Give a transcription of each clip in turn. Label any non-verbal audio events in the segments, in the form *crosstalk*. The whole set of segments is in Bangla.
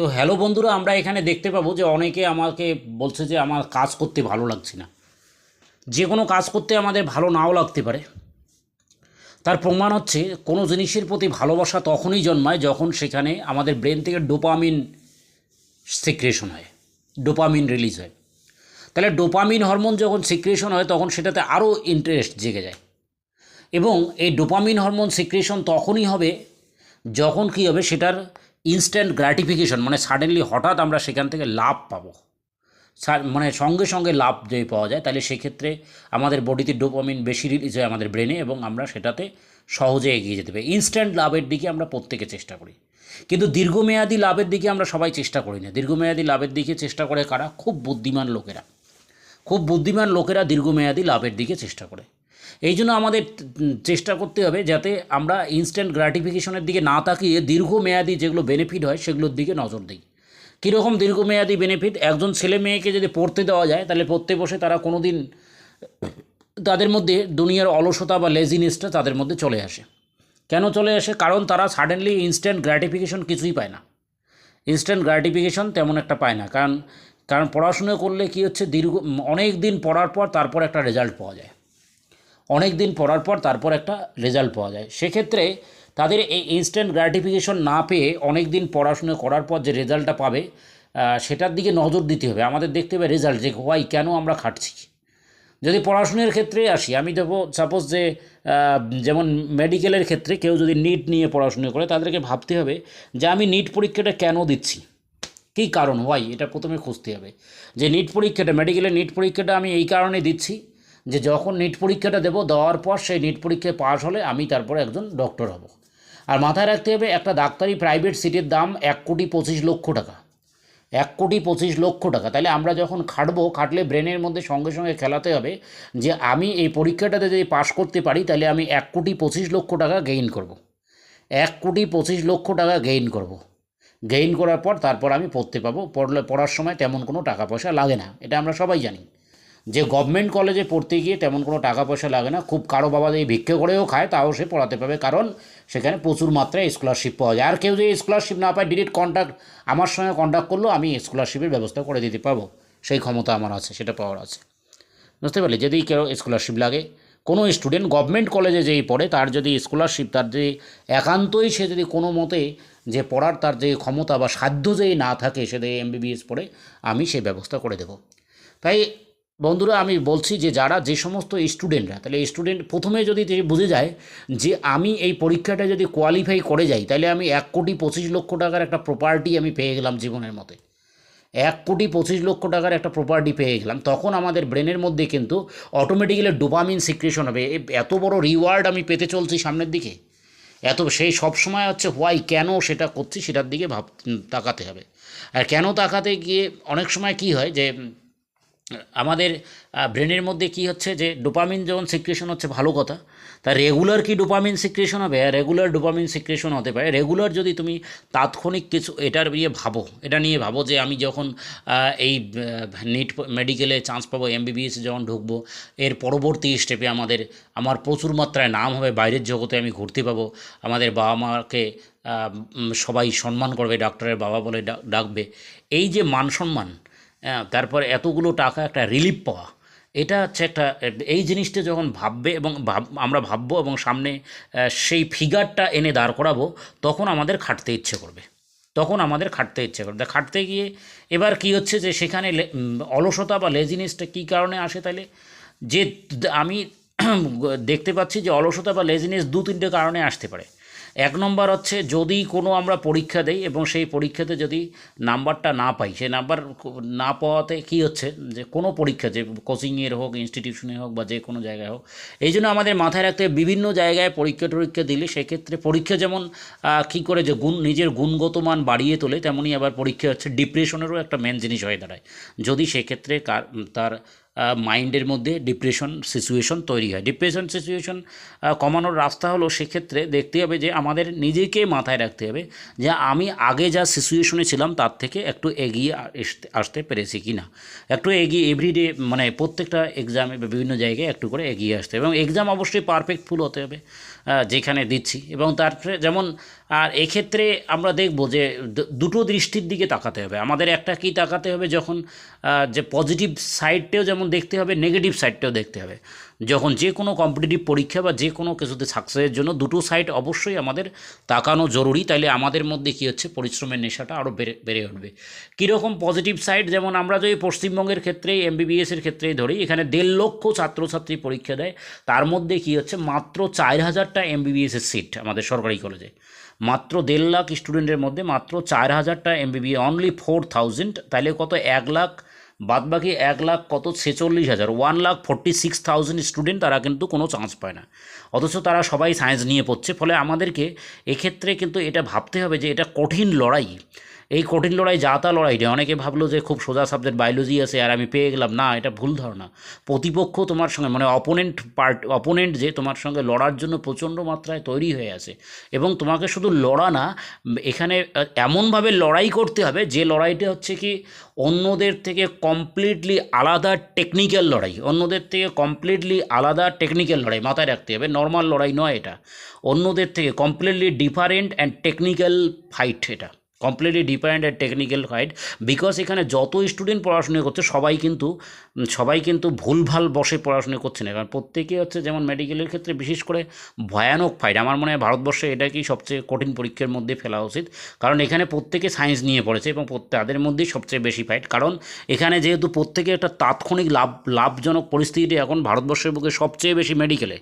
তো হ্যালো বন্ধুরা, আমরা এখানে দেখতে পাবো যে অনেকে আমাকে বলছে যে আমার কাজ করতে ভালো লাগছে না। যে কোনো কাজ করতে আমাদের ভালো নাও লাগতে পারে। তার প্রমাণ হচ্ছে, কোনো জিনিসের প্রতি ভালোবাসা তখনই জন্মায় যখন সেখানে আমাদের ব্রেন থেকে ডোপামিন সিক্রেশন হয় ডোপামিন রিলিজ হয়। তাহলে ডোপামিন হরমোন যখন সিক্রেশন হয়, তখন সেটাতে আরও ইন্টারেস্ট জেগে যায়। এবং এই ডোপামিন হরমোন সিক্রেশন তখনই হবে, যখন কী হবে, সেটার ইনস্ট্যান্ট গ্র্যাটিফিকেশন মানে সাডেনলি হঠাৎ আমরা সেখান থেকে লাভ পাবো। মানে সঙ্গে সঙ্গে লাভ যদি পাওয়া যায়, তাহলে সেক্ষেত্রে আমাদের বডিতে ডোপামিন বেশি রিলিজ হয় আমাদের ব্রেনে এবং আমরা সেটাতে সহজে এগিয়ে যেতে পারি। ইনস্ট্যান্ট লাভের দিকে আমরা প্রত্যেকে চেষ্টা করি। কিন্তু দীর্ঘমেয়াদী লাভের দিকে আমরা সবাই চেষ্টা করি না। দীর্ঘমেয়াদী লাভের দিকে চেষ্টা করে কারা? খুব বুদ্ধিমান লোকেরা। খুব বুদ্ধিমান লোকেরা দীর্ঘমেয়াদী লাভের দিকে চেষ্টা করে। এই জন্য আমাদের চেষ্টা করতে হবে যাতে আমরা ইনস্ট্যান্ট গ্র্যাটিফিকেশনের দিকে না তাকিয়ে দীর্ঘমেয়াদী যেগুলো বেনিফিট হয় সেগুলোর দিকে নজর দিই। কীরকম দীর্ঘমেয়াদী বেনিফিট একজন ছেলে মেয়েকে যদি পড়তে দেওয়া যায়, তাহলে পড়তে বসে তারা কোনো দিন তাদের মধ্যে দুনিয়ার অলসতা বা লেজিনেসটা তাদের মধ্যে চলে আসে। কেন চলে আসে? কারণ তারা সাডেনলি ইনস্ট্যান্ট গ্র্যাটিফিকেশন কিছুই পায় না। ইনস্ট্যান্ট গ্র্যাটিফিকেশন তেমন একটা পায় না। কারণ কারণ পড়াশুনো করলে কি হচ্ছে? দীর্ঘ অনেক দিন পড়ার পর তারপর একটা রেজাল্ট পাওয়া যায়। অনেক দিন পড়ার পর তারপর একটা রেজাল্ট পাওয়া যায়। সেক্ষেত্রে তাদের এই ইনস্ট্যান্ট গ্র্যাটিফিকেশন না পেয়ে অনেক দিন পড়াশুনো করার পর যে রেজাল্টটা পাবে সেটার দিকে নজর দিতে হবে। আমাদের দেখতে হবে রেজাল্ট যে হোয়াই কেন আমরা খাটছি। যদি পড়াশুনোর ক্ষেত্রে আসি, আমি দেবো সাপোজ যে যেমন মেডিকেলের ক্ষেত্রে কেউ যদি নিট নিয়ে পড়াশুনো করে, তাদেরকে ভাবতে হবে যে আমি নিট পরীক্ষাটা কেন দিচ্ছি? কী কারণ? হোয়াই এটা প্রথমে খুঁজতে হবে। যে নিট পরীক্ষাটা মেডিকেলের নিট পরীক্ষাটা আমি এই কারণে দিচ্ছি যে যখন নিট পরীক্ষাটা দেবো, দেওয়ার পর সেই নিট পরীক্ষায় পাশ হলে আমি তারপর একজন ডক্টর হব। আর মাথায় রাখতে হবে, একটা ডাক্তারি প্রাইভেট সিটের দাম এক কোটি পঁচিশ লক্ষ টাকা। এক কোটি পঁচিশ লক্ষ টাকা। তাহলে আমরা যখন খাটবো, খাটলে ব্রেনের মধ্যে সঙ্গে সঙ্গে খেলাতে হবে যে আমি এই পরীক্ষাটাতে যদি পাশ করতে পারি, তাহলে আমি এক কোটি পঁচিশ লক্ষ টাকা গেইন করব। এক কোটি পঁচিশ লক্ষ টাকা গেইন করব। গেইন করার পর তারপর আমি পড়তে পাবো। পড়লে, পড়ার সময় তেমন কোনো টাকা পয়সা লাগে না। এটা আমরা সবাই জানি। যে গভর্নমেন্ট কলেজে পড়তে গিয়ে তেমন কোনো টাকা পয়সা লাগে না, খুব কারও বাবা যদি ভিক্ষে করেও খায়, তাও সে পড়াতে পারবে, কারণ সেখানে প্রচুর মাত্রায় স্কলারশিপ পাওয়া যায়। আর কেউ যদি স্কলারশিপ না পায় ডিরেক্ট কন্ট্যাক্ট আমার সঙ্গে কন্ট্যাক্ট করলেও আমি স্কলারশিপের ব্যবস্থা করে দিতে পারব। সেই ক্ষমতা আমার আছে, সেটা পাওয়ার আছে। বুঝতে পারলে? যদি কেউ স্কলারশিপ লাগে, কোনো স্টুডেন্ট গভর্নমেন্ট কলেজে যেই পড়ে, তার যদি স্কলারশিপ তার যে একান্তই সে যদি কোনো মতে যে পড়ার তার যে ক্ষমতা বা সাধ্য যেই না থাকে, সে যদি এমবিবিএস পড়ে, আমি সেই ব্যবস্থা করে দেবো। তাই বন্ধুরা, আমি বলছি যে যারা, যে সমস্ত স্টুডেন্টরা তাহলে স্টুডেন্ট প্রথমে যদি বুঝে যায় যে আমি এই পরীক্ষাটা যদি কোয়ালিফাই করে যাই, তাহলে আমি এক কোটি পঁচিশ লক্ষ টাকার একটা প্রপার্টি আমি পেয়ে গেলাম জীবনের মতে এক কোটি পঁচিশ লক্ষ টাকার একটা প্রপার্টি পেয়ে গেলাম, তখন আমাদের ব্রেনের মধ্যে কিন্তু অটোমেটিক্যালি ডোপামিন সিক্রেশন হবে। এত বড় রিওয়ার্ড আমি পেতে চলছি সামনের দিকে? এত, সেই সব সময় হচ্ছে হোয়াই কেন সেটা করছি, সেটার দিকে ভাব তাকাতে হবে। আর কেন তাকাতে গিয়ে অনেক সময় কি হয় যে আমাদের ব্রেনের মধ্যে কি হচ্ছে যে ডোপামিন যখন সিক্রেশন হচ্ছে ভালো কথা তা রেগুলার কি ডোপামিন সিক্রেশন হবে? রেগুলার ডোপামিন সিক্রেশন হতে পারে। রেগুলার যদি তুমি তাৎক্ষণিক কিছু এটার নিয়ে ভাবো এটা নিয়ে ভাবো যে আমি যখন এই নিট মেডিকেলে চান্স পাবো এমবিবিএস যখন ঢুকবো এর পরবর্তী স্টেপে আমাদের আমার প্রচুর মাত্রায় নাম হবে বাইরের জগতে আমি ঘুরতে পাবো আমাদের বাবা মাকে সবাই সম্মান করবে ডাক্তারের বাবা বলে ডাক- ডাকবে। এই যে মান সম্মান হ্যাঁ, তারপর এতগুলো টাকা একটা রিলিফ পাওয়া। এটা হচ্ছে একটা, এই জিনিসটা যখন ভাববে এবং ভাব, আমরা ভাববো এবং সামনে সেই ফিগারটা এনে দাঁড় করাবো, তখন আমাদের খাটতে ইচ্ছে করবে। তখন আমাদের খাটতে ইচ্ছে করবে। খাটতে গিয়ে এবার কি হচ্ছে যে সেখানে অলসতা বা লেজিনেসটা কী কারণে আসে তাহলে যে, আমি *clears throat* দেখতে পাচ্ছি যে অলসতা বা লেজিনেস দু তিনটে কারণে আসতে পারে। এক নম্বর হচ্ছে যদি কোনো আমরা পরীক্ষা দেই এবং সেই পরীক্ষাতে যদি নাম্বারটা না পাই, সেই নাম্বার না পাওয়াতে কী হচ্ছে? যে কোনো পরীক্ষা, যে কোচিংয়ের হোক ইনস্টিটিউশনে হোক বা যে কোনো জায়গায় হোক, এই জন্য আমাদের মাথায় রাখতে বিভিন্ন জায়গায় পরীক্ষা টরীক্ষা দিলে সেক্ষেত্রে পরীক্ষা যেমন কী করে যে গুণ, নিজের গুণগত মান বাড়িয়ে তোলে তেমনই আবার পরীক্ষা হচ্ছে ডিপ্রেশনেরও একটা মেন জিনিস হয়ে দাঁড়ায়। যদি সেক্ষেত্রে কার, তার মাইন্ডের মধ্যে ডিপ্রেশন সিচুয়েশন তৈরি হয়। ডিপ্রেশন সিচুয়েশন কমানোর রাস্তা হলো সেক্ষেত্রে দেখতে হবে যে আমাদের নিজেকে মাথায় রাখতে হবে যে আমি আগে যা সিচুয়েশনে ছিলাম তার থেকে একটু এগিয়ে আসতে পেরেছি কি না একটু এগিয়ে এভরিডে মানে প্রত্যেকটা এক্সামে বিভিন্ন জায়গায় একটু করে এগিয়ে আসতে হবে এবং এক্সাম অবশ্যই পারফেক্ট ফুল হতে হবে। যেখানে দিচ্ছি। এবং তারপরে যেমন, আর এক্ষেত্রে আমরা দেখব যে দুটো দৃষ্টির দিকে তাকাতে হবে। আমাদের একটা কি তাকাতে হবে যখন যে পজিটিভ সাইডটাও যেমন দেখতে হবে নেগেটিভ সাইডটাও দেখতে হবে। যখন যে কোনো কম্পিটিটিভ পরীক্ষা বা যে কোনো কিছুতে সাকসেসের জন্য দুটো সাইড অবশ্যই আমাদের তাকানো জরুরি। তাইলে আমাদের মধ্যে কী হচ্ছে? পরিশ্রমের নেশাটা আরও বেড়ে বেড়ে উঠবে। কীরকম পজিটিভ সাইড যেমন আমরা যদি পশ্চিমবঙ্গের ক্ষেত্রে এমবিবিএসের ক্ষেত্রেই ধরি, এখানে দেড় লক্ষ ছাত্রছাত্রী পরীক্ষা দেয়। তার মধ্যে কী হচ্ছে? মাত্র চার হাজারটা এমবিবিএসের সিট আমাদের সরকারি কলেজে মাত্র দেড় লাখ স্টুডেন্টের মধ্যে মাত্র চার হাজারটা এমবিবি অনলি ফোর থাউজেন্ড তাহলে কত? এক লাখ বাদ বাকি এক লাখ কত? ছেচল্লিশ হাজার। One lakh forty six thousand student, তারা কিন্তু কোনো চান্স পায় না। অথচ তারা সবাই সায়েন্স নিয়ে পড়ছে। ফলে আমাদেরকে এক্ষেত্রে কিন্তু এটা ভাবতে হবে যে এটা কঠিন লড়াই। এই কঠিন লড়াই যা তা লড়াই নেই অনেকে ভাবলো যে খুব সোজা সাবজেক্ট বায়োলজি আছে আর আমি পেয়ে গেলাম। না, এটা ভুল ধারণা। প্রতিপক্ষ তোমার সঙ্গে মানে অপোনেন্ট পার্ট অপোনেন্ট যে তোমার সঙ্গে লড়ার জন্য প্রচণ্ড মাত্রায় তৈরি হয়ে আছে। এবং তোমাকে শুধু লড়া না, এখানে এমনভাবে লড়াই করতে হবে যে লড়াইটা হচ্ছে কি, অন্যদের থেকে কমপ্লিটলি আলাদা টেকনিক্যাল লড়াই। অন্যদের থেকে কমপ্লিটলি আলাদা টেকনিক্যাল লড়াই মাথায় রাখতে হবে। নর্মাল লড়াই নয় এটা। অন্যদের থেকে completely different and technical fight এটা। Completely depend and technical fight because এখানে যত স্টুডেন্ট পড়াশোনা করছে, সবাই কিন্তু সবাই কিন্তু ভুলভাল বসে পড়াশোনা করছে না। কারণ প্রত্যেকে হচ্ছে যেমন মেডিকেলের ক্ষেত্রে বিশেষ করে ভয়ানক ফাইট আমার মনে হয় ভারতবর্ষে এটাকেই সবচেয়ে কঠিন পরীক্ষার মধ্যে ফেলা উচিত। কারণ এখানে প্রত্যেকে সায়েন্স নিয়ে পড়েছে এবং তাদের মধ্যেই সবচেয়ে বেশি ফাইট কারণ এখানে যেহেতু প্রত্যেকে একটা তাৎক্ষণিক লাভ লাভজনক পরিস্থিতি এখন ভারতবর্ষের বুকে সবচেয়ে বেশি মেডিকেলে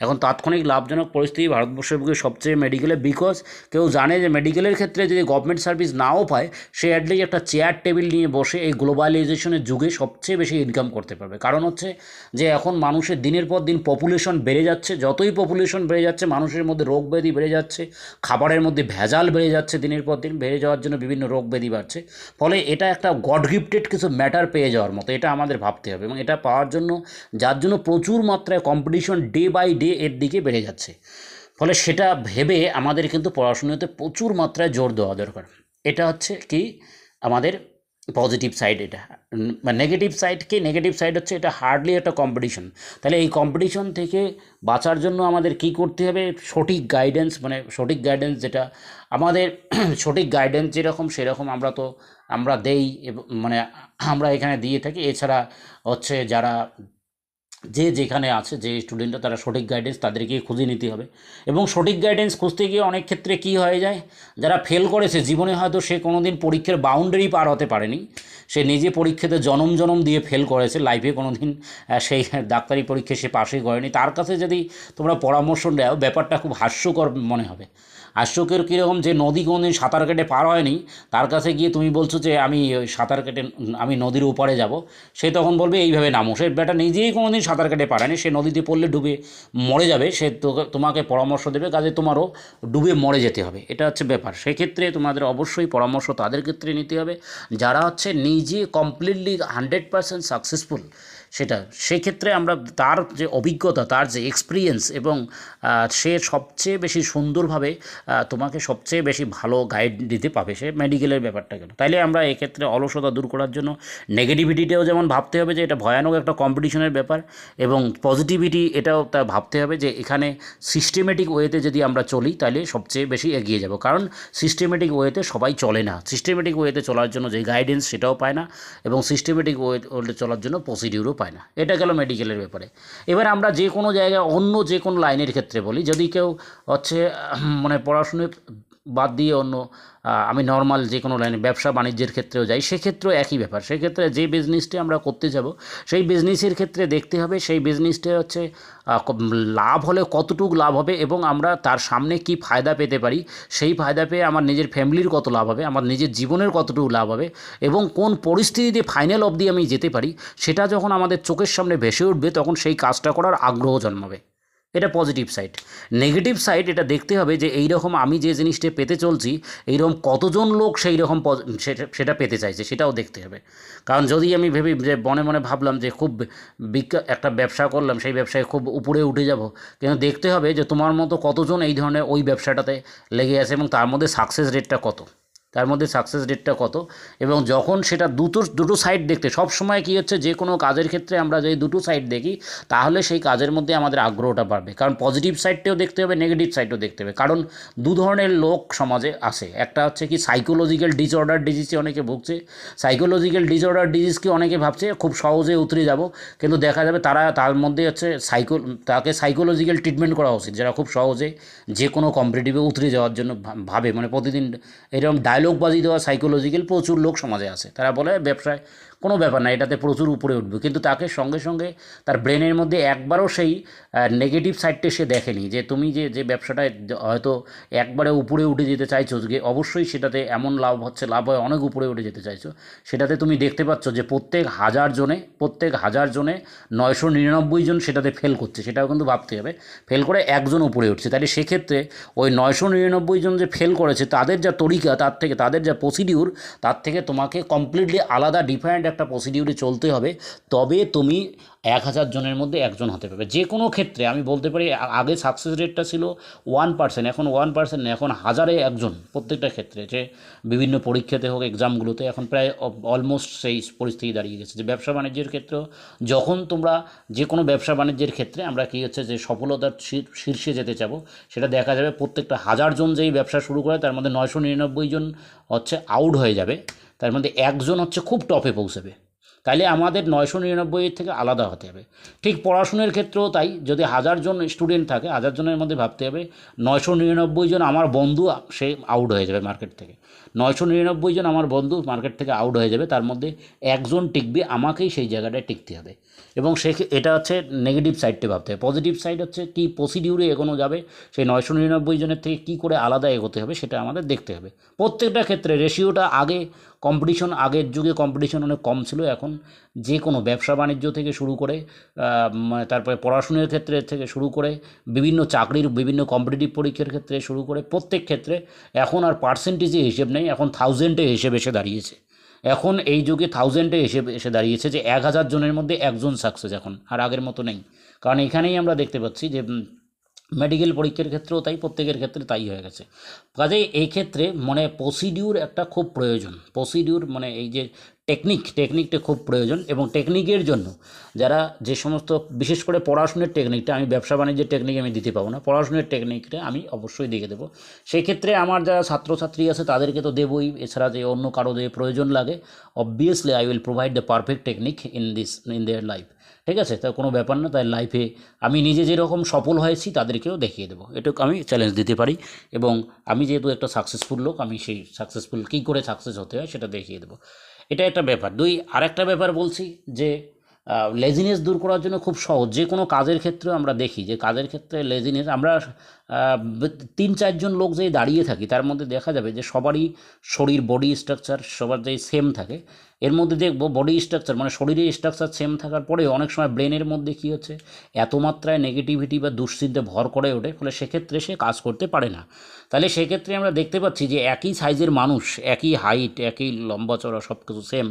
এখন তাৎক্ষণিক লাভজনক পরিস্থিতি ভারতবর্ষের বুকে সবচেয়ে মেডিকেলে বিকজ কেউ জানে যে মেডিকেলের ক্ষেত্রে যদি গভর্নমেন্ট সার্ভিস নাও পায়, সে অ্যাটলিস্ট একটা চেয়ার টেবিল নিয়ে বসে এই গ্লোবালাইজেশনের যুগে সবচেয়ে বেশি ইনকাম করতে পারবে। কারণ হচ্ছে যে এখন মানুষের দিনের পর দিন পপুলেশন বেড়ে যাচ্ছে, যতই পপুলেশন বেড়ে যাচ্ছে, মানুষের মধ্যে রোগ ব্যাধি বেড়ে যাচ্ছে, খাবারের মধ্যে ভেজাল বেড়ে যাচ্ছে দিনের পর দিন, বেড়ে যাওয়ার জন্য বিভিন্ন রোগ ব্যাধি বাড়ছে, ফলে এটা একটা গড গিফটেড কিছু ম্যাটার পেয়ে যাওয়ার মতো, এটা আমাদের ভাবতে হবে এবং এটা পাওয়ার জন্য, যার জন্য প্রচুর মাত্রায় কম্পিটিশন ডে বাই ডে এর দিকে বেড়ে যাচ্ছে। ফলে সেটা ভেবে আমাদের কিন্তু পড়াশোনাতে প্রচুর মাত্রায় জোর দেওয়া দরকার। এটা হচ্ছে কি? আমাদের পজিটিভ সাইড এটা। নেগেটিভ সাইড কি? নেগেটিভ সাইড হচ্ছে এটা হার্ডলি একটা কম্পিটিশন তাহলে এই কম্পিটিশন থেকে বাঁচার জন্য আমাদের কি করতে হবে? সঠিক গাইডেন্স মানে সঠিক গাইডেন্স যেটা আমাদের *clears throat* সঠিক গাইডেন্স যেরকম সেরকম আমরা তো আমরা দেই মানে আমরা এখানে দিয়ে থাকি। এছাড়া হচ্ছে যারা যে যেখানে আছে, যে স্টুডেন্টরা তারা সঠিক গাইডেন্স তাদেরকে খুঁজে নিতে হবে। এবং সঠিক গাইডেন্স খুঁজতে গিয়ে অনেক ক্ষেত্রে কী হয়ে যায়, যারা ফেল করেছে, জীবনে হয়তো সে কোনো দিন পরীক্ষার বাউন্ডারি পার হতে পারেনি। সে নিজে পরীক্ষাতে জনম জনম দিয়ে ফেল করেছে লাইফে কোনো দিন সেই ডাক্তারি পরীক্ষায় সে পাশে করেনি। তার কাছে যদি তোমরা পরামর্শ নেও ব্যাপারটা খুব হাস্যকর মনে হবে। হাস্যকর কীরকম যে নদী কোনোদিন সাঁতার কেটে পার হয়নি, তার কাছে গিয়ে তুমি বলছো যে আমি সাঁতার কেটে, আমি নদীর ওপারে যাব, সে তখন বলবে এইভাবে নামো। সে বেটা নিজেই কোনোদিন সাঁতার কেটে পারেনি সে নদীতে পড়লে ডুবে মরে যাবে, সে তোমাকে পরামর্শ দেবে, কাজে তোমারও ডুবে মরে যেতে হবে। এটা হচ্ছে ব্যাপার। সেক্ষেত্রে তোমাদের অবশ্যই পরামর্শ তাদের ক্ষেত্রে নিতে হবে। যারা হচ্ছে নিজে কমপ্লিটলি হান্ড্রেড পার্সেন্ট সাকসেসফুল সেটা। সেক্ষেত্রে আমরা তার যে অভিজ্ঞতা, তার যে এক্সপিরিয়েন্স এবং সে সবচেয়ে বেশি সুন্দরভাবে তোমাকে সবচেয়ে বেশি ভালো গাইড দিতে পাবে সে মেডিকেলের ব্যাপারটা কেন তাইলে আমরা এক্ষেত্রে অলসতা দূর করার জন্য নেগেটিভিটিটাও যেমন ভাবতে হবে যে এটা ভয়ানক একটা কম্পিটিশনের ব্যাপার এবং পজিটিভিটি এটাও তা ভাবতে হবে যে এখানে সিস্টেমেটিক ওয়েতে যদি আমরা চলি তাহলে সবচেয়ে বেশি এগিয়ে যাব। কারণ সিস্টেমেটিক ওয়েতে সবাই চলে না। সিস্টেমেটিক ওয়েতে চলার জন্য যে গাইডেন্স সেটাও পায় না এবং সিস্টেমেটিক ওয়েতে চলার জন্য প্রসিডিউরও পায় না। এটা গেল মেডিকেলের ব্যাপারে। এবার আমরা যে কোনো জায়গায় অন্য যে কোনো লাইনের ক্ষেত্রে বলি, যদি কেউ হচ্ছে মানে পড়াশুনো বাদ দিয়ে অন্য আমি নর্মাল যে কোনো লাইনে ব্যবসা বাণিজ্যের ক্ষেত্রেও যাই, সেক্ষেত্রেও একই ব্যাপার। সেক্ষেত্রে যে বিজনেসটি আমরা করতে যাব, সেই বিজনেসের ক্ষেত্রে দেখতে হবে, সেই বিজনেসটা হচ্ছে লাভ হলে কতটুকু লাভ হবে এবং আমরা তার সামনে কি ফায়দা পেতে পারি, সেই ফায়দা পেয়ে আমার নিজের ফ্যামিলির কত লাভ হবে, আমার নিজের জীবনের কতটুকু লাভ হবে এবং কোন পরিস্থিতিতে ফাইনাল অবধি আমি যেতে পারি, সেটা যখন আমাদের চোখের সামনে ভেসে উঠবে, তখন সেই কাজটা করার আগ্রহ জন্মাবে। এটা পজিটিভ সাইড নেগেটিভ সাইড এটা দেখতে হবে যে এই রকম আমি যে জিনিসটা পেতে চলছি, এইরকম কতজন লোক সেই রকম সেটা পেতে চাইছে, সেটাও দেখতে হবে। কারণ যদি আমি ভেবে, যে মনে মনে ভাবলাম যে খুব বিজ্ঞা একটা ব্যবসা করলাম, সেই ব্যবসায় খুব উপরে উঠে যাব, কিন্তু দেখতে হবে যে তোমার মতো কতজন এই ধরনের ওই ব্যবসাটাতে লেগে আছে এবং তার মধ্যে সাকসেস রেটটা কত। তার মধ্যে সাকসেস রেটটা কত? এবং যখন সেটা দুটো দুটো সাইড দেখতে সব সময় কী হচ্ছে যে কোনো কাজের ক্ষেত্রে আমরা যদি দুটো সাইড দেখি, তাহলে সেই কাজের মধ্যে আমাদের আগ্রহটা বাড়বে। কারণ পজিটিভ সাইডটাও দেখতে হবে নেগেটিভ সাইডও দেখতে হবে। কারণ দু ধরনের লোক সমাজে আসে। একটা হচ্ছে কি সাইকোলজিক্যাল ডিসঅর্ডার ডিজিজে অনেকে ভুগছে। সাইকোলজিক্যাল ডিসঅর্ডার ডিজিজকে অনেকে ভাবছে, খুব সহজে উতরে যাব। কিন্তু দেখা যাবে তারা তার মধ্যে হচ্ছে সাইকো তাকে সাইকোলজিক্যাল ট্রিটমেন্ট করা উচিত যারা খুব সহজে যে কোনো কম্পিটিটিভে উতরে যাওয়ার জন্য ভাবে। মানে প্রতিদিন এরকম ডায়লগবাজি দেওয়া সাইকোলজিক্যাল প্রচুর লোক সমাজে আছে তারা বলে ব্যবসায় কোনো ব্যাপার না, এটাতে প্রচুর উপরে উঠবে। কিন্তু তাকে সঙ্গে সঙ্গে তার ব্রেনের মধ্যে একবারও সেই নেগেটিভ সাইডটা সে দেখেনি। যে তুমি যে যে ব্যবসাটায় হয়তো একবারে উপরে উঠে যেতে চাইছো, যে অবশ্যই সেটাতে এমন লাভ হচ্ছে, লাভ হয় অনেক উপরে উঠে যেতে চাইছো, সেটাতে তুমি দেখতে পাচ্ছ যে প্রত্যেক হাজার জনে, প্রত্যেক হাজার জনে নয়শো নিরানব্বই জন সেটাতে ফেল করছে। সেটাও কিন্তু ভাবতে হবে। ফেল করে একজন উপরে উঠছে। তাহলে সেক্ষেত্রে ওই নয়শো নিরানব্বই জন যে ফেল করেছে, তাদের যা তরিকা, তার থেকে, তাদের যা প্রসিডিউর তার থেকে তোমাকে কমপ্লিটলি আলাদা ডিফারেন্ট একটা প্রসিডিউরে চলতে হবে, তবে তুমি এক হাজার জনের মধ্যে একজন হতে পারবে। যে কোনো ক্ষেত্রে, আমি বলতে পারি আগে সাকসেস রেটটা ছিল ওয়ান পার্সেন্ট এখন ওয়ান পার্সেন্ট এখন হাজারে একজন প্রত্যেকটা ক্ষেত্রে, যে বিভিন্ন পরীক্ষাতে হোক এক্সামগুলোতে এখন প্রায় অলমোস্ট সেই পরিস্থিতি দাঁড়িয়ে গেছে। যে ব্যবসা বাণিজ্যের ক্ষেত্রেও, যখন তোমরা যে কোনো ব্যবসা বাণিজ্যের ক্ষেত্রে, আমরা কী হচ্ছে যে সফলতার শীর- শীর্ষে যেতে চাবো সেটা দেখা যাবে প্রত্যেকটা হাজার জন যেই ব্যবসা শুরু করে, তার মধ্যে নয়শো নিরানব্বই জন হচ্ছে আউট হয়ে যাবে। তার মধ্যে একজন হচ্ছে খুব টপে পৌঁছাবে। তাইলে আমাদের নয়শো নিরানব্বইয়ের থেকে আলাদা হতে হবে। ঠিক পড়াশোনার ক্ষেত্রেও তাই, যদি হাজার জন স্টুডেন্ট থাকে, হাজার জনের মধ্যে ভাবতে হবে, নয়শো নিরানব্বই জন আমার বন্ধু সে আউট হয়ে যাবে মার্কেট থেকে। নয়শো নিরানব্বই জন আমার বন্ধু মার্কেট থেকে আউট হয়ে যাবে, তার মধ্যে একজন টিকবে, আমাকেই সেই জায়গাটায় টিকতে হবে। এবং সে এটা হচ্ছে নেগেটিভ সাইডটা ভাবতে হবে। পজিটিভ সাইড হচ্ছে কি প্রসিডিউরে এগোনো যাবে, সেই নয়শো নিরানব্বই জনের থেকে কী করে আলাদা এগোতে হবে সেটা আমাদের দেখতে হবে। প্রত্যেকটা ক্ষেত্রে রেশিওটা আগে কম্পিটিশন আগের যুগে কম্পিটিশন অনেক কম ছিল, এখন যে কোনো ব্যবসা বাণিজ্য থেকে শুরু করে তারপরে পড়াশোনার ক্ষেত্রে থেকে শুরু করে, বিভিন্ন চাকরির বিভিন্ন কম্পিটিটিভ পরীক্ষার ক্ষেত্রে শুরু করে, প্রত্যেক ক্ষেত্রে এখন আর পার্সেন্টেজে হিসেব নেই, এখন থাউজেন্ডে হিসেবে এসে দাঁড়িয়েছে। এখন এই যুগে থাউজেন্ডে এসে এসে দাঁড়িয়েছে যে এক হাজার জনের মধ্যে একজন সাকসেস এখন, আর আগের মতো নেই। কারণ এখানেই আমরা দেখতে পাচ্ছি যে মেডিকেল পরীক্ষার ক্ষেত্রেও তাই, প্রত্যেকের ক্ষেত্রে তাই হয়ে গেছে। কাজেই এই ক্ষেত্রে মানে প্রসিডিউর একটা খুব প্রয়োজন। প্রসিডিউর মানে এই যে টেকনিক টেকনিকটা খুব প্রয়োজন এবং টেকনিকের জন্য যারা যে সমস্ত, বিশেষ করে পড়াশোনার টেকনিকটা আমি ব্যবসা বাণিজ্যের টেকনিক আমি দিতে পাবো না, পড়াশোনার টেকনিকটা আমি অবশ্যই দিকে দেবো। সেই ক্ষেত্রে আমার যারা ছাত্রছাত্রী আছে, তাদেরকে তো দেবই, এছাড়া যে অন্য কারও যে প্রয়োজন লাগে obviously I will provide the perfect technique in this in their life ঠিক আছে? তা কোনো ব্যাপার না, তাই লাইফে আমি নিজে যেরকম সফল হয়েছি তাদেরকেও দেখিয়ে দেবো। এটুকু আমি চ্যালেঞ্জ দিতে পারি এবং আমি যেহেতু একটা সাকসেসফুল লোক, আমি সেই সাকসেসফুল কী করে সাকসেস হতে হয় সেটা দেখিয়ে দেবো। এটা একটা ব্যাপার। দুই, আরেকটা ব্যাপার বলছি যে লেজিনেস দূর করার জন্য খুব সহজ। যে কোনো কাজের ক্ষেত্রে আমরা দেখি যে কাজের ক্ষেত্রে লেজিনেস আমরা তিন চারজন লোক যেই দাঁড়িয়ে থাকি, তার মধ্যে দেখা যাবে যে সবারই শরীর বডি স্ট্রাকচার সবার যেই সেম থাকে। এর মধ্যে দেখব বডি স্ট্রাকচার মানে শরীরের স্ট্রাকচার সেম থাকার পরেও অনেক সময় ব্রেনের মধ্যে কী হচ্ছে, এত মাত্রায় নেগেটিভিটি বা দুশ্চিন্তে ভর করে ওঠে, ফলে সেক্ষেত্রে সে কাজ করতে পারে না। তাহলে সেক্ষেত্রে আমরা দেখতে পাচ্ছি যে একই সাইজের মানুষ, একই হাইট একই লম্বা চড়া সব কিছু সেম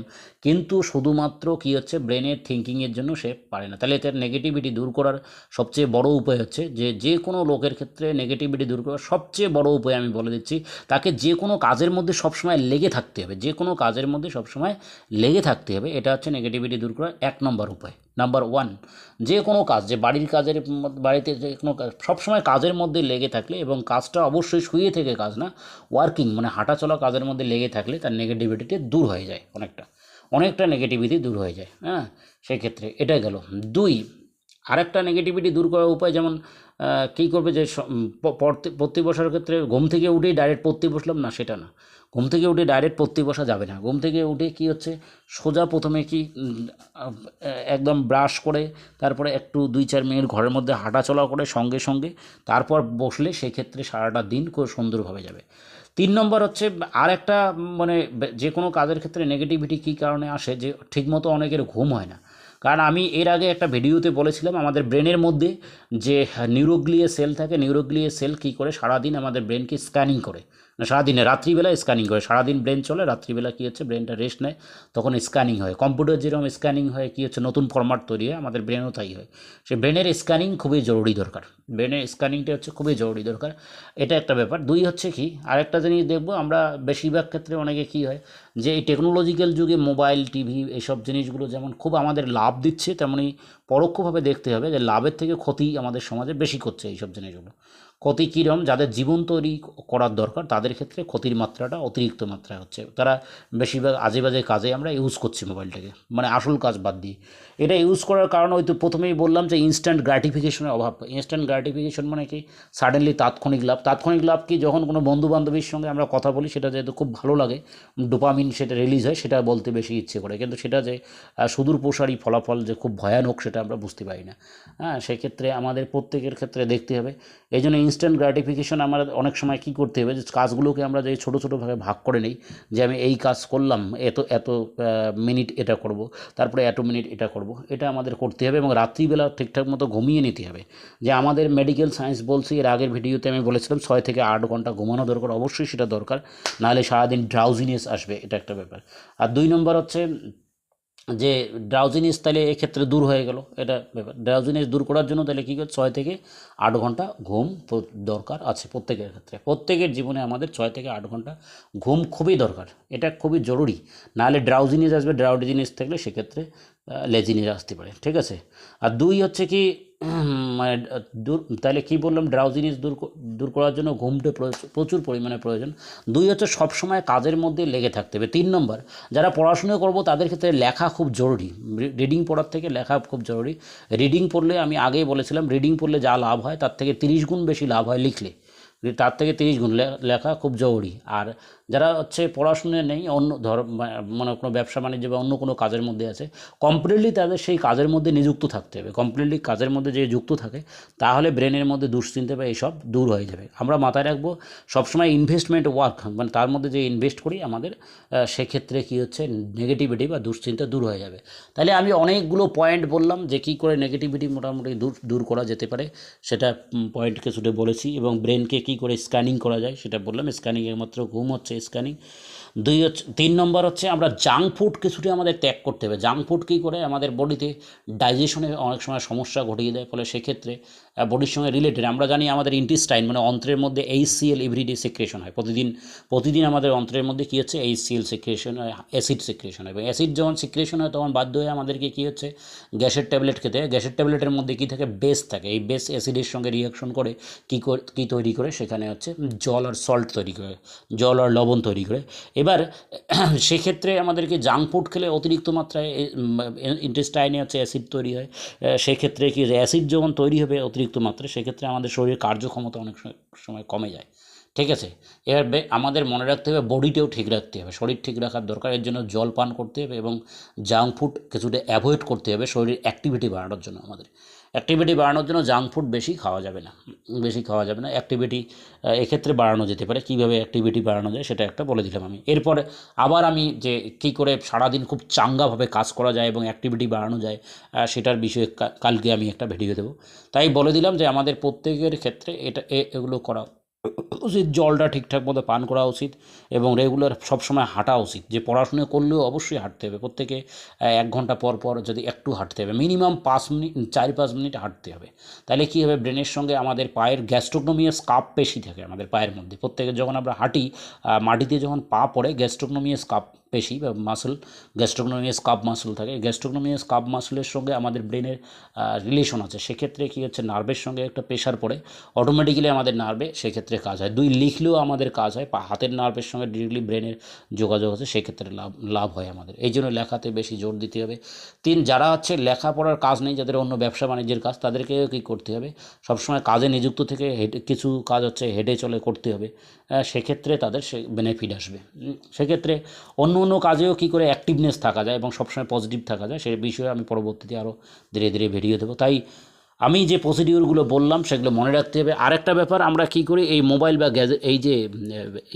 কিন্তু শুধুমাত্র কী হচ্ছে ব্রেনের থিঙ্কিংয়ের জন্য সে পারে না। তাহলে এটার নেগেটিভিটি দূর করার সবচেয়ে বড় উপায় হচ্ছে যে যে কোনো লোকের ক্ষেত্রে নেগেটিভিটি দূর করার সবচেয়ে বড় উপায় আমি বলে দিচ্ছি, তাকে যে কোনো কাজের মধ্যে সবসময় লেগে থাকতে হবে। যে কোনো কাজের মধ্যে সবসময় লেগে থাকতে হবে। এটা হচ্ছে নেগেটিভিটি দূর করার এক নম্বর উপায়। নাম্বার ওয়ান যে কোনো কাজ, যে বাড়ির কাজের বাড়িতে যে কোনো কাজ, সবসময় কাজের মধ্যে লেগে থাকলে এবং কাজটা অবশ্যই শুয়ে থেকে কাজ না ওয়ার্কিং মানে হাঁটা চলা কাজের মধ্যে লেগে থাকলে তার নেগেটিভিটিতে দূর হয়ে যায় অনেকটা। অনেকটা নেগেটিভিটি দূর হয়ে যায় হ্যাঁ? সেক্ষেত্রে এটা গেল। দুই আরেকটা নেগেটিভিটি দূর করার উপায় যেমন কী করবে যে পড়তে বসার ক্ষেত্রে ঘুম থেকে উঠেই ডাইরেক্ট পড়তে বসলাম? না, সেটা না। ঘুম থেকে উঠে ডাইরেক্ট পড়তে বসা যাবে না। ঘুম থেকে উঠে কি হচ্ছে? সোজা প্রথমে কি একদম ব্রাশ করে, তারপরে একটু দুই চার মিনিট ঘরের মধ্যে হাঁটাচলা করে সঙ্গে সঙ্গে, তারপর বসলে সেক্ষেত্রে সারাটা দিন খুব সুন্দরভাবে যাবে। তিন নম্বর হচ্ছে আর একটা মানে যে কোনো কাজের ক্ষেত্রে নেগেটিভিটি কী কারণে আসে? যে ঠিকমতো অনেকের ঘুম হয় না। কারণ আমি এর আগে একটা ভিডিওতে বলেছিলাম আমাদের ব্রেনের মধ্যে যে নিউরোগ্লিয়ে সেল থাকে, নিউরোগ্লিয়ে সেল কী করে? সারাদিন আমাদের ব্রেনকে স্ক্যানিং করে। সারাদিনে রাত্রিবেলা স্ক্যানিং করে সারাদিন ব্রেন চলে, রাত্রিবেলা কী হচ্ছে ব্রেনটা রেস্ট নেয়, তখন স্ক্যানিং হয়। কম্পিউটার যেরকম স্ক্যানিং হয়, কী হচ্ছে, নতুন ফরম্যাট তৈরি হয়, আমাদের ব্রেনও তাই হয়। সে ব্রেনের স্ক্যানিং খুবই জরুরি দরকার। ব্রেনের স্ক্যানিংটা হচ্ছে খুবই জরুরি দরকার। এটা একটা ব্যাপার। দুই হচ্ছে কি, আরেকটা জিনিস দেখব, আমরা বেশিরভাগ ক্ষেত্রে অনেকে কী হয়, যে এই টেকনোলজিক্যাল যুগে মোবাইল টিভি এইসব জিনিসগুলো যেমন খুব আমাদের লাভ দিচ্ছে, তেমনি পরোক্ষভাবে দেখতে হবে যে লাভের থেকে ক্ষতি আমাদের সমাজে বেশি করছে এইসব জিনিসগুলো। ক্ষতি কীরকম যাদের জীবন তৈরি করার দরকার, তাদের ক্ষেত্রে ক্ষতির মাত্রাটা অতিরিক্ত মাত্রায় হচ্ছে। তারা বেশিরভাগ আজে বাজে কাজে আমরা ইউজ করছি মোবাইলটাকে মানে আসল কাজ বাদ দিয়ে। এটা ইউজ করার কারণ হয়তো প্রথমেই বললাম যে ইনস্ট্যান্ট গ্র্যাটিফিকেশনের অভাব। ইনস্ট্যান্ট গ্র্যাটিফিকেশন মানে কি? সাডেনলি তাৎক্ষণিক লাভ। তাৎক্ষণিক লাভ কি? যখন কোনো বন্ধু বান্ধবীর সঙ্গে আমরা কথা বলি, সেটা যেহেতু খুব ভালো লাগে ডোপামিন সেটা রিলিজ হয়, সেটা বলতে বেশি ইচ্ছে করে। কিন্তু সেটা যে সুদূর প্রসারী ফলাফল যে খুব ভয়ানক, সেটা আমরা বুঝতে পারি না। হ্যাঁ সেক্ষেত্রে আমাদের প্রত্যেকের ক্ষেত্রে দেখতে হবে। এই জন্য ইনস্ট্যান্ট গ্র্যাটিফিকেশন আমরা অনেক সময় কী করতে হবে? যে কাজগুলোকে আমরা যে ছোটো ছোটো ভাগে ভাগ করে নিই, যে আমি এই কাজ করলাম, এত এত মিনিট এটা করব, তারপরে এত মিনিট এটা করব, এটা আমাদের করতে হবে এবং রাত্রিবেলা ঠিকঠাক মতো ঘুমিয়ে নিতে হবে। যে আমাদের মেডিকেল সায়েন্স বলছি, এর আগের ভিডিওতে আমি বলেছিলাম ছয় থেকে আট ঘণ্টা ঘুমানো দরকার, অবশ্যই সেটা দরকার, নাহলে সারাদিন ড্রাউজিনেস আসবে, এটা একটা ব্যাপার। আর দুই নম্বর হচ্ছে যে ড্রাউজিনেস তাহলে এক্ষেত্রে দূর হয়ে গেল, এটা ব্যাপার। ড্রাউজিনেস দূর করার জন্য তাহলে কী করে ছয় থেকে আট ঘণ্টা ঘুম দরকার আছে প্রত্যেকের ক্ষেত্রে। প্রত্যেকের জীবনে আমাদের ছয় থেকে আট ঘণ্টা ঘুম খুবই দরকার, এটা খুবই জরুরি। নাহলে ড্রাউজিনিস আসবে ড্রাউজিনেস থাকলে সেক্ষেত্রে লেজিনেস আসতে পারে, ঠিক আছে? আর দুই হচ্ছে কি মানে দূর তাহলে কী বললাম? ড্রাউজিনেস দূর দূর করার জন্য ঘুমটা প্রচুর- পরিমাণে প্রয়োজন। দুই হচ্ছে সবসময় কাজের মধ্যে লেগে থাকতে হবে। তিন নম্বর, যারা পড়াশুনো করব, তাদের ক্ষেত্রে লেখা খুব জরুরি। রিডিং পড়ার থেকে লেখা খুব জরুরি। রিডিং পড়লে আমি আগেই বলেছিলাম রিডিং পড়লে যা লাভ হয়, তার থেকে তিরিশ গুণ বেশি লাভ হয় লিখলে। তার থেকে তিরিশ গুণ লেখা খুব জরুরি। আর যারা হচ্ছে পড়াশুনো নেই, অন্য ধর মানে কোনো ব্যবসা বাণিজ্য বা অন্য কোনো কাজের মধ্যে আছে কমপ্লিটলি তাদের সেই কাজের মধ্যে নিযুক্ত থাকতে হবে। কমপ্লিটলি কাজের মধ্যে যে যুক্ত থাকে, তাহলে ব্রেনের মধ্যে দুশ্চিন্তা বা এইসব দূর হয়ে যাবে। আমরা মাথায় রাখব, সবসময় ইনভেস্টমেন্ট ওয়ার্ক মানে তার মধ্যে যে ইনভেস্ট করি, আমাদের সেক্ষেত্রে কী হচ্ছে নেগেটিভিটি বা দুশ্চিন্তা দূর হয়ে যাবে। তাহলে আমি অনেকগুলো পয়েন্ট বললাম যে কী করে নেগেটিভিটি মোটামুটি দূর দূর করা যেতে পারে, সেটা পয়েন্ট কিছুটা বলেছি এবং ব্রেনকে কী করে স্ক্যানিং করা যায়, সেটা বললাম। স্ক্যানিং একমাত্র ঘুম হচ্ছে স্ক্যানিং দুই হচ্ছে, তিন নম্বর হচ্ছে আমরা জাঙ্ক ফুড কিছুটা আমাদের ত্যাগ করতে হবে। জাঙ্ক ফুড কী করে? আমাদের বডিতে ডাইজেশনে অনেক সময় সমস্যা ঘটিয়ে দেয়, ফলে সেক্ষেত্রে বডির সঙ্গে রিলেটেড আমরা জানি আমাদের ইন্টিস্টাইন মানে অন্ত্রের মধ্যে এইচসিএল এভরিডে সিক্রেশন হয়। প্রতিদিন প্রতিদিন আমাদের অন্ত্রের মধ্যে কী হচ্ছে? এইচসিএল সিক্রেশন হয় অ্যাসিড সিক্রেশন হয়। এবং অ্যাসিড যখন সিক্রেশন হয়, তখন বাধ্য হয়ে আমাদেরকে কী হচ্ছে? গ্যাসের ট্যাবলেট খেতে গ্যাসের ট্যাবলেটের মধ্যে কী থাকে? বেস থাকে। এই বেস অ্যাসিডের সঙ্গে রিয়াকশন করে কী কী তৈরি করে? সেখানে হচ্ছে জল আর সল্ট তৈরি করে, জল আর লবণ তৈরি করে। এবার, *clears throat* সেক্ষেত্রে আমাদেরকে জাঙ্ক ফুড খেলে অতিরিক্ত মাত্রায় ইন্টেস্টাইনে হচ্ছে অ্যাসিড তৈরি হয়। সেক্ষেত্রে কি অ্যাসিড যখন তৈরি হবে অতিরিক্ত মাত্রায়, সেক্ষেত্রে আমাদের শরীরের কার্যক্ষমতা অনেক সময়- কমে যায়। ঠিক আছে? এবার আমাদের মনে রাখতে হবে বডিটাও ঠিক রাখতে হবে। শরীর ঠিক রাখার দরকার, এর জন্য জল পান করতে হবে এবং জাঙ্ক ফুড কিছুটা অ্যাভয়েড করতে হবে, শরীরের অ্যাক্টিভিটি বাড়ানোর জন্য আমাদের। অ্যাক্টিভিটি বাড়ানোর জন্য জাঙ্ক ফুড বেশি খাওয়া যাবে না, বেশি খাওয়া যাবে না। অ্যাক্টিভিটি এক্ষেত্রে বাড়ানো যেতে পারে। কীভাবে অ্যাক্টিভিটি বাড়ানো যায় সেটা একটা বলে দিলাম আমি। এরপরে আবার আমি যে কী করে সারাদিন খুব চাঙ্গাভাবে কাজ করা যায় এবং অ্যাক্টিভিটি বাড়ানো যায় সেটার বিষয়ে কালকে আমি একটা ভিডিও দেবো। তাই বলে দিলাম যে আমাদের প্রত্যেকের ক্ষেত্রে এটা এগুলো করা উচিত জলটা ঠিকঠাক মতো পান করা উচিত এবং রেগুলার সবসময় হাঁটা উচিত। যে পড়াশুনো করলেও অবশ্যই হাঁটতে হবে। প্রত্যেকে এক ঘণ্টা পর পর যদি একটু হাঁটতে হবে মিনিমাম পাঁচ মিনিট, চার পাঁচ মিনিট হাঁটতে হবে। তাহলে কী হবে? ব্রেনের সঙ্গে আমাদের পায়ের গ্যাস্ট্রোকনোমিয়াস কাপ পেশি থাকে আমাদের পায়ের মধ্যে। প্রত্যেকে যখন আমরা হাঁটি মাটিতে যখন পা পড়ে গ্যাস্ট্রোকনোমিয়াস কাপ পেশি বা মাসল গ্যাস্ট্রোকনোমিয়াস কাপ মাসল থাকে। গ্যাস্ট্রোকনোমিয়াস কাপ মাসলের সঙ্গে আমাদের ব্রেনের রিলেশন আছে। সেক্ষেত্রে কী হচ্ছে নার্ভের সঙ্গে একটা প্রেশার পড়ে অটোমেটিক্যালি আমাদের নার্ভে সেক্ষেত্রে কাজ হয়। দুই লিখলেও আমাদের কাজ হয় হাতের নার্ভের সঙ্গে ডিরেক্টলি ব্রেনের যোগাযোগ আছে সেক্ষেত্রে লাভ লাভ হয় আমাদের। এই জন্য লেখাতে বেশি জোর দিতে হবে। তিন, যারা হচ্ছে লেখাপড়ার কাজ নেই, যাদের অন্য ব্যবসা বাণিজ্যের কাজ, তাদেরকেও কী করতে হবে? সবসময় কাজে নিযুক্ত থেকে হেঁটে, কিছু কাজ হচ্ছে, হেঁটে চলে করতে হবে। সেক্ষেত্রে তাদের সে বেনিফিট আসবে। সেক্ষেত্রে অন্য অন্য কাজেও কী করে অ্যাক্টিভনেস থাকা যায় এবং সবসময় পজিটিভ থাকা যায়, সে বিষয়ে আমি পরবর্তীতে আরও ধীরে ধীরে ভিডিও দেবো। তাই আমি যে প্রসিডিওরগুলো বললাম, সেগুলো মনে রাখতে হবে। আরেকটা ব্যাপার, আমরা কী করি, এই মোবাইল বা গ্যাজে এই যে,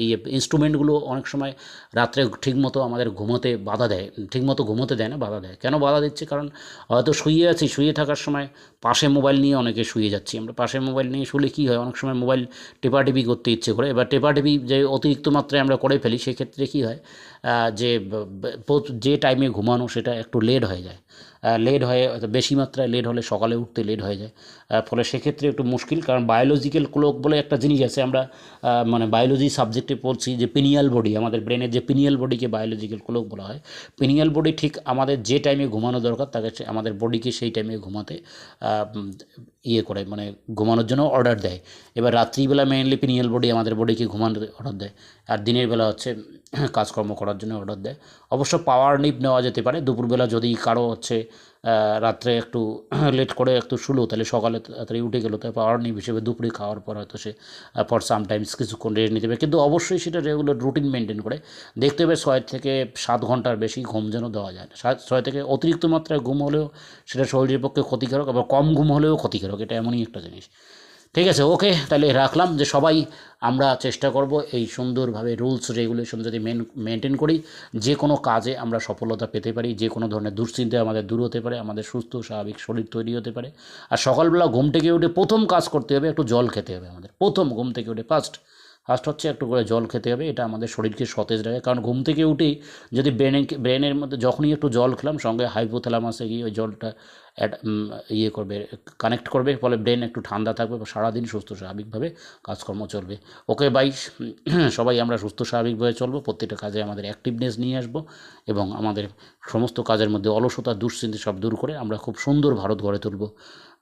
এই ইনস্ট্রুমেন্টগুলো অনেক সময় রাত্রে ঠিকমতো আমাদের ঘুমোতে বাধা দেয়, ঠিকমতো ঘুমোতে দেয় না, বাধা দেয়। কেন বাধা দিচ্ছে? কারণ হয়তো শুয়ে আছি, শুয়ে থাকার সময় পাশে মোবাইল নিয়ে অনেকে শুয়ে যাচ্ছি। আমরা পাশে মোবাইল নিয়ে শুলে কী হয়? অনেক সময় মোবাইল টেপাটেপি করতে ইচ্ছে করে। এবার টেপাটেপি যে অতিরিক্ত মাত্রায় আমরা করে ফেলি, সেক্ষেত্রে কী হয়? যে যে টাইমে ঘুমানো সেটা একটু লেট হয়ে যায়। লেট হয়ে, বেশি মাত্রায় লেট হলে সকালে উঠতে লেট হয়ে যায়। ফলে সেক্ষেত্রে একটু মুশকিল, কারণ বায়োলজিক্যাল ক্লোক বলে একটা জিনিস আছে আমরা মানে বায়োলজি সাবজেক্টে পড়ছি যে পিনিয়াল বডি আমাদের ব্রেনের যে পিনিয়াল বডিকে বায়োলজিক্যাল ক্লোক বলা হয়। পিনিয়াল বডি ঠিক আমাদের যে টাইমে ঘুমানো দরকার, তাকে আমাদের বডিকে সেই টাইমে ঘুমাতে ইয়ে করে মানে ঘুমানোর জন্য অর্ডার দেয়। এবার রাত্রিবেলা মেইনলি পিনিয়াল বডি আমাদের বডিকে ঘুমানোর অর্ডার দেয়, আর দিনের বেলা হচ্ছে কাজকর্ম করার জন্য অর্ডার দেয়। অবশ্য পাওয়ার নিপ নেওয়া যেতে পারে, দুপুরবেলা যদি কারও হচ্ছে রাত্রে একটু *clears throat* লেট করে একটু শুলো, তাহলে সকালে তাড়াতাড়ি উঠে গেলো, তারপর আর্নিং হিসেবে দুপুরে খাওয়ার পর হয়তো সে ফর সামটাইমস কিছুক্ষণ রেস্ট নিতে পারে। কিন্তু অবশ্যই সেটা রেগুলার রুটিন মেনটেন করে। দেখতে হবে ছয় থেকে সাত ঘণ্টার বেশি ঘুম যেন দেওয়া যায় না। ছয় থেকে অতিরিক্ত মাত্রায় ঘুম হলেও সেটা শরীরের পক্ষে ক্ষতিকারক, আবার কম ঘুম হলেও ক্ষতিকারক, এটা এমনই একটা জিনিস। ঠিক আছে, ওকে, তাহলে রাখলাম যে সবাই আমরা চেষ্টা করব এই সুন্দরভাবে রুলস, রেগুলেশন যদি মেন, মেনটেন করি, যে কোনো কাজে আমরা সফলতা পেতে পারি, যে কোনো ধরনের দুশ্চিন্তা আমাদের দূর হতে পারে, আমাদের সুস্থ, স্বাভাবিক শরীর তৈরি হতে পারে। আর সকালবেলা ঘুম থেকে উঠে প্রথম কাজ করতে হবে, একটু জল খেতে হবে আমাদের, প্রথম ঘুম থেকে উঠে ফার্স্ট ফার্স্ট হচ্ছে একটু করে জল খেতে হবে, এটা আমাদের শরীরকে সতেজ রাখে, কারণ ঘুম থেকে উঠেই যদি ব্রেনে ব্রেনের মধ্যে যখনই একটু জল খেলাম, সঙ্গে হাইপোথ্যালামাসে গিয়ে ওই জলটা ইয়ে করবে কানেক্ট করবে, ফলে ব্রেন একটু ঠান্ডা থাকবে বা সারাদিন সুস্থ স্বাভাবিকভাবে কাজকর্ম চলবে। ওকে বাই *clears throat* সবাই আমরা সুস্থ স্বাভাবিকভাবে চলবো, প্রত্যেকটা কাজে আমাদের অ্যাক্টিভনেস নিয়ে আসব এবং আমাদের সমস্ত কাজের মধ্যে অলসতা, দুশ্চিন্তা সব দূর করে আমরা খুব সুন্দর ভারত গড়ে তুলব।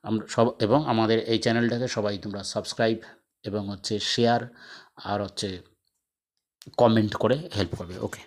আমরা সব, এবং আমাদের এই চ্যানেলটাকে সবাই তোমরা সাবস্ক্রাইব এবং হচ্ছে শেয়ার আর হচ্ছে কমেন্ট করে হেল্প করবে। ওকে।